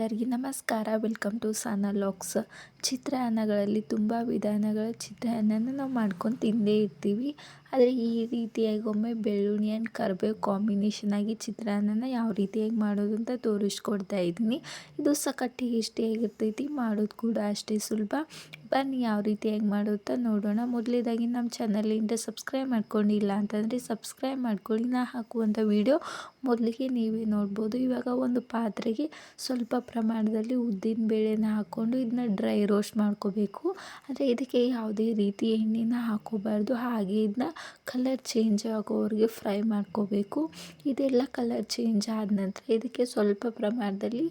ಎಲ್ಲರಿಗೂ ನಮಸ್ಕಾರ. Welcome to ಸಾನಾ ಲಾಕ್ಸ್ ಚಿತ್ರಾನ್ನಗಳಲ್ಲಿ ತುಂಬ ವಿಧಾನಗಳ ಚಿತ್ರಾನ್ನನ ನಾವು ಮಾಡ್ಕೊಂಡು ತಿಂದೇ ಇರ್ತೀವಿ. ಆದರೆ ಈ ರೀತಿಯಾಗಿ ಒಮ್ಮೆ ಬೆಳ್ಳುಳ್ಳಿ ಆ್ಯಂಡ್ ಕರಿಬೇವು ಕಾಂಬಿನೇಷನ್ ಆಗಿ ಚಿತ್ರಾನ್ನನ ಯಾವ ರೀತಿಯಾಗಿ ಮಾಡೋದು ಅಂತ ತೋರಿಸ್ಕೊಡ್ತಾ ಇದ್ದೀನಿ. ಇದು ಸಖತ್ ಟೇಸ್ಟಿಯಾಗಿರ್ತೈತಿ ಮಾಡೋದು ಕೂಡ ಅಷ್ಟೇ ಸುಲಭ. ಬನ್ನಿ ಯಾವ ರೀತಿಯಾಗಿ ಮಾಡುತ್ತಾ ನೋಡೋಣ. ಮೊದಲೇದಾಗಿ ನಮ್ಮ ಚಾನಲಿಂದ ಸಬ್ಸ್ಕ್ರೈಬ್ ಮಾಡ್ಕೊಂಡಿಲ್ಲ ಅಂತಂದರೆ ಸಬ್ಸ್ಕ್ರೈಬ್ ಮಾಡ್ಕೊಳ್ಳಿ. ನಾ ಹಾಕುವಂಥ ವಿಡಿಯೋ ಮೊದಲಿಗೆ ನೀವೇ ನೋಡ್ಬೋದು. ಇವಾಗ ಒಂದು ಪಾತ್ರೆಗೆ ಸ್ವಲ್ಪ ಪ್ರಮಾಣದಲ್ಲಿ ಉದ್ದಿನ ಬೇಳೆನ ಹಾಕ್ಕೊಂಡು ಇದನ್ನ ಡ್ರೈ ರೋಸ್ಟ್ ಮಾಡ್ಕೋಬೇಕು. ಅಂದರೆ ಇದಕ್ಕೆ ಯಾವುದೇ ರೀತಿ ಎಣ್ಣೆನ ಹಾಕೋಬಾರ್ದು. ಹಾಗೆ ಇದನ್ನ ಕಲರ್ ಚೇಂಜ್ ಆಗೋವರೆಗೆ ಫ್ರೈ ಮಾಡ್ಕೋಬೇಕು. ಇದೆಲ್ಲ ಕಲರ್ ಚೇಂಜ್ ಆದ ನಂತರ ಇದಕ್ಕೆ ಸ್ವಲ್ಪ ಪ್ರಮಾಣದಲ್ಲಿ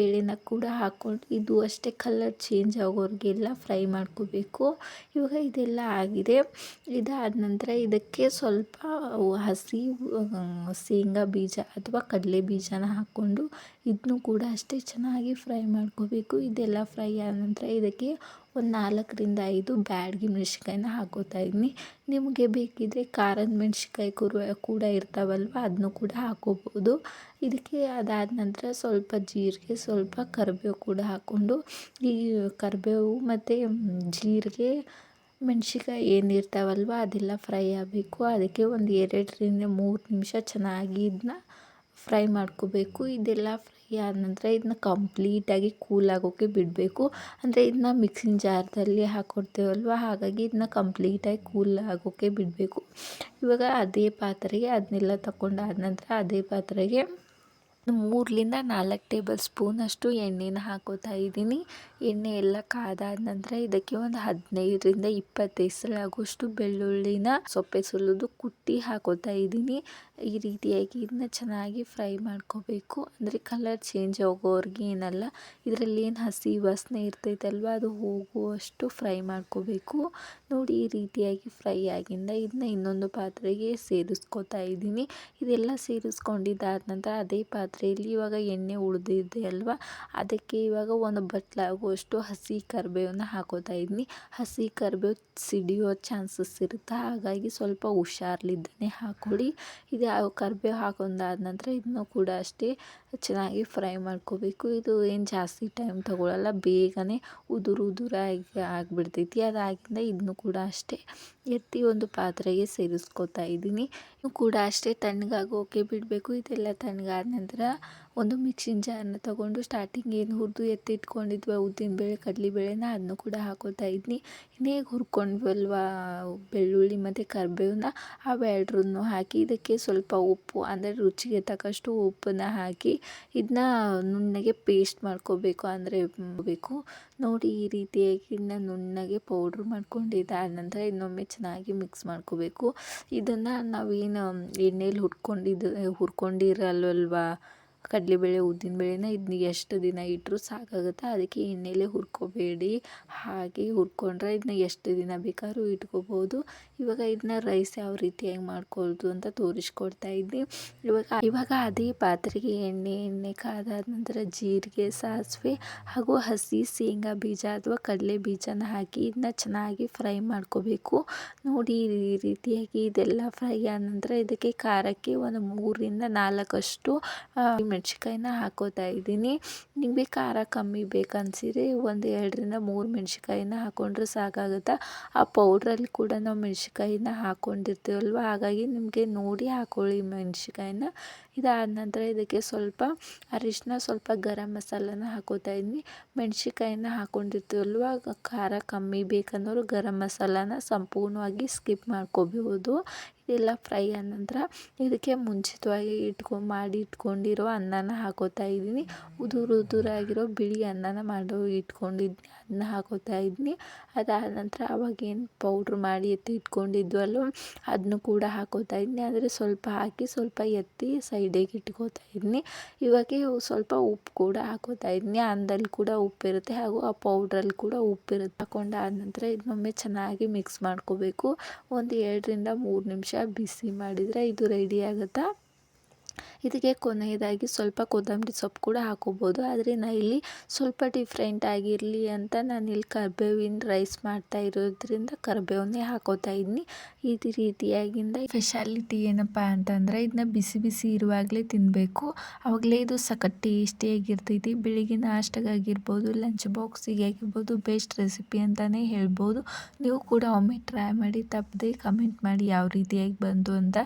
ಬೇಳೆನ ಕೂಡ ಹಾಕ್ಕೊಂಡು, ಇದು ಅಷ್ಟೇ ಕಲರ್ ಚೇಂಜ್ ಆಗೋವರೆಗೆಲ್ಲ ಫ್ರೈ ಮಾಡ್ಕೋಬೇಕು. ಇವಾಗ ಇದೆಲ್ಲ ಆಗಿದೆ. ಇದಾದ ನಂತರ ಇದಕ್ಕೆ ಸ್ವಲ್ಪ ಹಸಿ ಶೇಂಗಾ ಬೀಜ ಅಥವಾ ಕಡಲೆ ಬೀಜನ ಹಾಕ್ಕೊಂಡು ಇದನ್ನೂ ಕೂಡ ಅಷ್ಟೇ ಚೆನ್ನಾಗಿ ಫ್ರೈ ಮಾಡ್ಕೋಬೇಕು. ಇದೆಲ್ಲ ಫ್ರೈ ಆದ ನಂತರ ಇದಕ್ಕೆ ಒಂದು ನಾಲ್ಕರಿಂದ ಐದು ಬ್ಯಾಡಗಿ ಮೆಣ್ಸಿನ್ಕಾಯಿನ ಹಾಕೋತಾ ಇದ್ದೀನಿ. ನಿಮಗೆ ಬೇಕಿದ್ದರೆ ಖಾರದ ಮೆಣ್ಸಿನ್ಕಾಯಿ ಕುರು ಕೂಡ ಇರ್ತಾವಲ್ವ ಅದನ್ನು ಕೂಡ ಹಾಕೋಬೋದು. ಇದಕ್ಕೆ ಅದಾದ ನಂತರ ಸ್ವಲ್ಪ ಜೀರಿಗೆ, ಸ್ವಲ್ಪ ಕರಿಬೇವು ಕೂಡ ಹಾಕ್ಕೊಂಡು, ಈ ಕರಿಬೇವು ಮತ್ತು ಜೀರಿಗೆ, ಮೆಣ್ಸಿನ್ಕಾಯಿ ಏನಿರ್ತಾವಲ್ವ, ಅದೆಲ್ಲ ಫ್ರೈ ಆಗಬೇಕು. ಅದಕ್ಕೆ ಒಂದು ಎರಡರಿಂದ ಮೂರು ನಿಮಿಷ ಚೆನ್ನಾಗಿ ಇದನ್ನ ಫ್ರೈ ಮಾಡ್ಕೋಬೇಕು. ಇದೆಲ್ಲ ಫ್ರೈ ಆದ ನಂತರ ಇದನ್ನ ಕಂಪ್ಲೀಟಾಗಿ ಕೂಲ್ ಆಗೋಕ್ಕೆ ಬಿಡಬೇಕು. ಅಂದರೆ ಇದನ್ನ ಮಿಕ್ಸಿಂಗ್ ಜಾರ್ದಲ್ಲಿ ಹಾಕ್ಕೊಡ್ತೇವಲ್ವ ಹಾಗಾಗಿ ಇದನ್ನ ಕಂಪ್ಲೀಟಾಗಿ ಕೂಲ್ ಆಗೋಕ್ಕೆ ಬಿಡಬೇಕು. ಇವಾಗ ಅದೇ ಪಾತ್ರೆಗೆ ಅದನ್ನೆಲ್ಲ ತಗೊಂಡಾದ ನಂತರ ಅದೇ ಪಾತ್ರೆಗೆ ಮೂರರಿಂದ ನಾಲ್ಕು ಟೇಬಲ್ ಸ್ಪೂನಷ್ಟು ಎಣ್ಣೆನ ಹಾಕೋತಾ ಇದ್ದೀನಿ. ಎಣ್ಣೆ ಎಲ್ಲ ಕಾದಾದ ನಂತರ ಇದಕ್ಕೆ ಒಂದು ಹದಿನೈದರಿಂದ ಇಪ್ಪತ್ತೈದು ಸಲ ಆಗುವಷ್ಟು ಬೆಳ್ಳುಳ್ಳಿನ ಸೊಪ್ಪೆ ಸುಲಿದು ಕುಟ್ಟಿ ಹಾಕೋತಾ ಇದ್ದೀನಿ. ಈ ರೀತಿಯಾಗಿ ಇದನ್ನ ಚೆನ್ನಾಗಿ ಫ್ರೈ ಮಾಡ್ಕೋಬೇಕು. ಅಂದರೆ ಕಲರ್ ಚೇಂಜ್ ಆಗೋವರೆಗೆ ಏನಲ್ಲ, ಇದರಲ್ಲಿ ಏನು ಹಸಿ ವಾಸನೆ ಇರ್ತೈತಲ್ವ, ಅದು ಹೋಗುವಷ್ಟು ಫ್ರೈ ಮಾಡ್ಕೋಬೇಕು. ನೋಡಿ ಈ ರೀತಿಯಾಗಿ ಫ್ರೈ ಆಗಿಂದ ಇದನ್ನ ಇನ್ನೊಂದು ಪಾತ್ರೆಗೆ ಸೇರಿಸ್ಕೋತಾ ಇದ್ದೀನಿ. ಇದೆಲ್ಲ ಸೇರಿಸ್ಕೊಂಡಿದ್ದಾದ ನಂತರ ಅದೇ ಪಾತ್ರೆಯಲ್ಲಿ ಇವಾಗ ಎಣ್ಣೆ ಉಳಿದಿದೆ ಅಲ್ವಾ? ಅದಕ್ಕೆ ಇವಾಗ ಒಂದು ಬಟ್ಲಾಗುವಷ್ಟು ಹಸಿ ಕರಿಬೇವನ್ನ ಹಾಕೋತಾ ಇದ್ದೀನಿ ಹಸಿ ಕರಿಬೇವು ಸಿಡಿಯೋ ಚಾನ್ಸಸ್ ಇರುತ್ತೆ. ಹಾಗಾಗಿ ಸ್ವಲ್ಪ ಹುಷಾರ್ಲಿದ್ದಾನೆ ಹಾಕ್ಕೊಳ್ಳಿ ಇದು ಕರಿಬೇವು ಹಾಕೊಂಡಾದ ನಂತರ ಇದನ್ನು ಕೂಡ ಅಷ್ಟೇ ಚೆನ್ನಾಗಿ ಫ್ರೈ ಮಾಡ್ಕೋಬೇಕು. ಇದು ಏನು ಜಾಸ್ತಿ ಟೈಮ್ ತಗೊಳ್ಳಲ್ಲ ಬೇಗನೆ ಉದುರು ಉದುರಾಗಿ ಆಗಿಬಿಡ್ತೈತಿ. ಅದಾಗಿಂದ ಇದನ್ನು ಕೂಡ ಅಷ್ಟೇ. ಎತ್ತಿ ಒಂದು ಪಾತ್ರೆಗೆ ಸೇರಿಸ್ಕೋತಾ ಇದ್ದೀನಿ. ಕೂಡ ಅಷ್ಟೇ ತಣ್ಣಗಾಗೋಕೆ ಬಿಡಬೇಕು. ಇದೆಲ್ಲ ತಣ್ಣಗಾದ ನಂತರ ಒಂದು ಮಿಕ್ಸಿನ್ ಜಾರನ್ನ ತಗೊಂಡು ಸ್ಟಾರ್ಟಿಂಗ್ ಏನು ಹುರಿದು ಬೇಳೆ ಉದ್ದಿನಬೇಳೆ ಕಡಲೆಬೇಳೆನ ಅದನ್ನು ಕೂಡ ಹಾಕೋತಾ ಇದ್ನಿ. ಇನ್ನೇಗ ಹುರ್ಕೊಂಡ್ವಲ್ವ ಬೆಳ್ಳುಳ್ಳಿ ಮತ್ತು ಕರಿಬೇವನ್ನ ಅವೆರಡರನ್ನು ಹಾಕಿ ಇದಕ್ಕೆ ಸ್ವಲ್ಪ ಉಪ್ಪು, ಅಂದರೆ ರುಚಿಗೆ ತಕ್ಕಷ್ಟು ಉಪ್ಪನ್ನ ಹಾಕಿ ಇದನ್ನ ನುಣ್ಣಗೆ ಪೇಸ್ಟ್ ಮಾಡ್ಕೋಬೇಕು, ಅಂದರೆ ಬೇಕು. ನೋಡಿ ಈ ರೀತಿಯಾಗಿ ಇದನ್ನ ನುಣ್ಣಗೆ ಪೌಡ್ರ್ ಮಾಡ್ಕೊಂಡಿದ್ದ ನಂತರ ಇನ್ನೊಮ್ಮೆ ಚೆನ್ನಾಗಿ ಮಿಕ್ಸ್ ಮಾಡ್ಕೋಬೇಕು. ಇದನ್ನು ನಾವೇನು ಎಣ್ಣೆಯಲ್ಲಿ ಹುರ್ಕೊಂಡಿದ್ದು ಹುರ್ಕೊಂಡಿರಲ್ವಲ್ವ? ಕಡಲೆಬೇಳೆ ಉದ್ದಿನಬೇಳೆನ ಇದನ್ನ ಎಷ್ಟು ದಿನ ಇಟ್ಟರೂ ಸಾಕಾಗುತ್ತೆ? ಅದಕ್ಕೆ ಎಣ್ಣೆಲೆ ಹುರ್ಕೋಬೇಡಿ. ಹಾಗೆ ಹುರ್ಕೊಂಡ್ರೆ ಇದನ್ನ ಎಷ್ಟು ದಿನ ಬೇಕಾದ್ರೂ ಇಟ್ಕೋಬೋದು. ಇವಾಗ ಇದನ್ನ ರೈಸ್ ಯಾವ ರೀತಿಯಾಗಿ ಮಾಡ್ಕೊಳ್ಳೋದು ಅಂತ ತೋರಿಸ್ಕೊಡ್ತಾ ಇದ್ದೆ. ಇವಾಗ ಇವಾಗ ಅದೇ ಪಾತ್ರೆಗೆ ಎಣ್ಣೆ ಎಣ್ಣೆ ಕಾದಾದ ನಂತರ ಜೀರಿಗೆ, ಸಾಸಿವೆ ಹಾಗೂ ಹಸಿ ಶೇಂಗಾ ಬೀಜ ಅಥವಾ ಕಡಲೆ ಬೀಜನ ಹಾಕಿ ಇದನ್ನ ಚೆನ್ನಾಗಿ ಫ್ರೈ ಮಾಡ್ಕೋಬೇಕು. ನೋಡಿ ಈ ರೀತಿಯಾಗಿ ಇದೆಲ್ಲ ಫ್ರೈ ಆದ ನಂತರ ಇದಕ್ಕೆ ಖಾರಕ್ಕೆ ಒಂದು ಮೂರರಿಂದ ನಾಲ್ಕಷ್ಟು ಮೆಣ್ಸಿನ್ಕಾಯಿನ ಹಾಕೋತಾ ಇದ್ದೀನಿ. ನಿಮಗೆ ಖಾರ ಕಮ್ಮಿ ಬೇಕನ್ಸಿದ್ರೆ ಒಂದು ಎರಡರಿಂದ ಮೂರು ಮೆಣ್ಸಿನ್ಕಾಯಿನ ಹಾಕ್ಕೊಂಡ್ರೆ ಸಾಕಾಗುತ್ತೆ? ಆ ಪೌಡ್ರಲ್ಲಿ ಕೂಡ ನಾವು ಮೆಣ್ಸಿನ್ಕಾಯಿನ ಹಾಕ್ಕೊಂಡಿರ್ತೀವಲ್ವ ಹಾಗಾಗಿ ನಿಮಗೆ ನೋಡಿ ಹಾಕೊಳ್ಳಿ ಮೆಣ್ಸಿನ್ಕಾಯಿನ. ಇದಾದ ನಂತರ ಇದಕ್ಕೆ ಸ್ವಲ್ಪ ಅರಿಶಿನ ಸ್ವಲ್ಪ ಗರಂ ಮಸಾಲನ ಹಾಕೋತಾ ಇದ್ದೀನಿ. ಮೆಣ್ಸಿನ್ಕಾಯಿನ ಹಾಕ್ಕೊಂಡಿರ್ತೀವಲ್ವ ಖಾರ ಕಮ್ಮಿ ಬೇಕನ್ನೋರು ಗರಂ ಮಸಾಲಾನ ಸಂಪೂರ್ಣವಾಗಿ ಸ್ಕಿಪ್ ಮಾಡ್ಕೋಬಹುದು. ಇದೆಲ್ಲ ಫ್ರೈ ಆದ ನಂತರ ಇದಕ್ಕೆ ಮುಂಚಿತವಾಗಿ ಇಟ್ಕೊ, ಮಾಡಿ ಇಟ್ಕೊಂಡಿರೋ ಅನ್ನನ ಹಾಕೋತಾ ಇದ್ದೀನಿ. ಉದುರು ಉದುರಾಗಿರೋ ಬಿಳಿ ಅನ್ನನ ಮಾಡೋ ಇಟ್ಕೊಂಡಿದ್ದೆ ಅದನ್ನ ಹಾಕೋತಾ ಇದ್ದೀನಿ. ಅದಾದ ನಂತರ ಅವಾಗೇನು ಪೌಡ್ರ್ ಮಾಡಿ ಎತ್ತಿ ಇಟ್ಕೊಂಡಿದ್ವಲ್ಲೋ ಅದನ್ನು ಕೂಡ ಹಾಕೋತಾ ಇದ್ದೀನಿ. ಆದರೆ ಸ್ವಲ್ಪ ಹಾಕಿ ಸ್ವಲ್ಪ ಎತ್ತಿ ಸೈಡಿಗೆ ಇಟ್ಕೋತಾ ಇದ್ದೀನಿ. ಇವಾಗ ಸ್ವಲ್ಪ ಉಪ್ಪು ಕೂಡ ಹಾಕೋತಾ ಇದ್ದೀನಿ. ಅನ್ನದಲ್ಲಿ ಕೂಡ ಉಪ್ಪಿರುತ್ತೆ ಹಾಗೂ ಆ ಪೌಡ್ರಲ್ಲಿ ಕೂಡ ಉಪ್ಪಿರುತ್ತೆ ಹಾಕೊಂಡಾದ ನಂತರ ಇದನ್ನೊಮ್ಮೆ ಚೆನ್ನಾಗಿ ಮಿಕ್ಸ್ ಮಾಡ್ಕೋಬೇಕು. ಒಂದು ಎರಡರಿಂದ ಮೂರು ನಿಮಿಷ ಬಿಸಿ ಮಾಡಿದರೆ ಇದು ರೆಡಿ ಆಗುತ್ತಾ? ಇದಕ್ಕೆ ಕೊನೆಯದಾಗಿ ಸ್ವಲ್ಪ ಕೊತ್ತಂಬರಿ ಸೊಪ್ಪು ಕೂಡ ಹಾಕೋಬೋದು. ಆದರೆ ನಾ ಇಲ್ಲಿ ಸ್ವಲ್ಪ ಡಿಫ್ರೆಂಟ್ ಆಗಿರಲಿ ಅಂತ ನಾನಿಲ್ಲಿ ಕರ್ಬೇವಿನ ರೈಸ್ ಮಾಡ್ತಾ ಇರೋದ್ರಿಂದ ಕರ್ಬೇವನ್ನೇ ಹಾಕೋತಾ ಇದ್ದೀನಿ. ಇದು ರೀತಿಯಾಗಿಂದ ಸ್ಪೆಷಾಲಿಟಿ ಏನಪ್ಪ ಅಂತಂದರೆ ಇದನ್ನ ಬಿಸಿ ಬಿಸಿ ಇರುವಾಗಲೇ ತಿನ್ನಬೇಕು ಆವಾಗಲೇ ಇದು ಸಖತ್ ಟೇಸ್ಟಿಯಾಗಿರ್ತೈತಿ ಬೆಳಿಗ್ಗೆ ನಾಷ್ಟಗಾಗಿರ್ಬೋದು ಲಂಚ್ ಬಾಕ್ಸಿಗೆ ಆಗಿರ್ಬೋದು ಬೆಸ್ಟ್ ರೆಸಿಪಿ ಅಂತಲೇ ಹೇಳ್ಬೋದು. ನೀವು ಕೂಡ ಒಮ್ಮೆ ಟ್ರೈ ಮಾಡಿ ತಪ್ಪದೆ ಕಮೆಂಟ್ ಮಾಡಿ ಯಾವ ರೀತಿಯಾಗಿ ಬಂತು ಅಂತ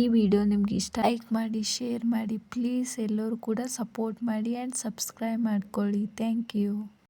ಈ ವಿಡಿಯೋ ನಿಮ್ಗೆ ಇಷ್ಟ ಲೈಕ್ ಮಾಡಿ ಶೇರ್ ಮಾಡಿ. ಪ್ಲೀಸ್ ಎಲ್ಲರೂ ಕೂಡ ಸಪೋರ್ಟ್ ಮಾಡಿ ಆ್ಯಂಡ್ ಸಬ್ಸ್ಕ್ರೈಬ್ ಮಾಡ್ಕೊಳ್ಳಿ. Thank you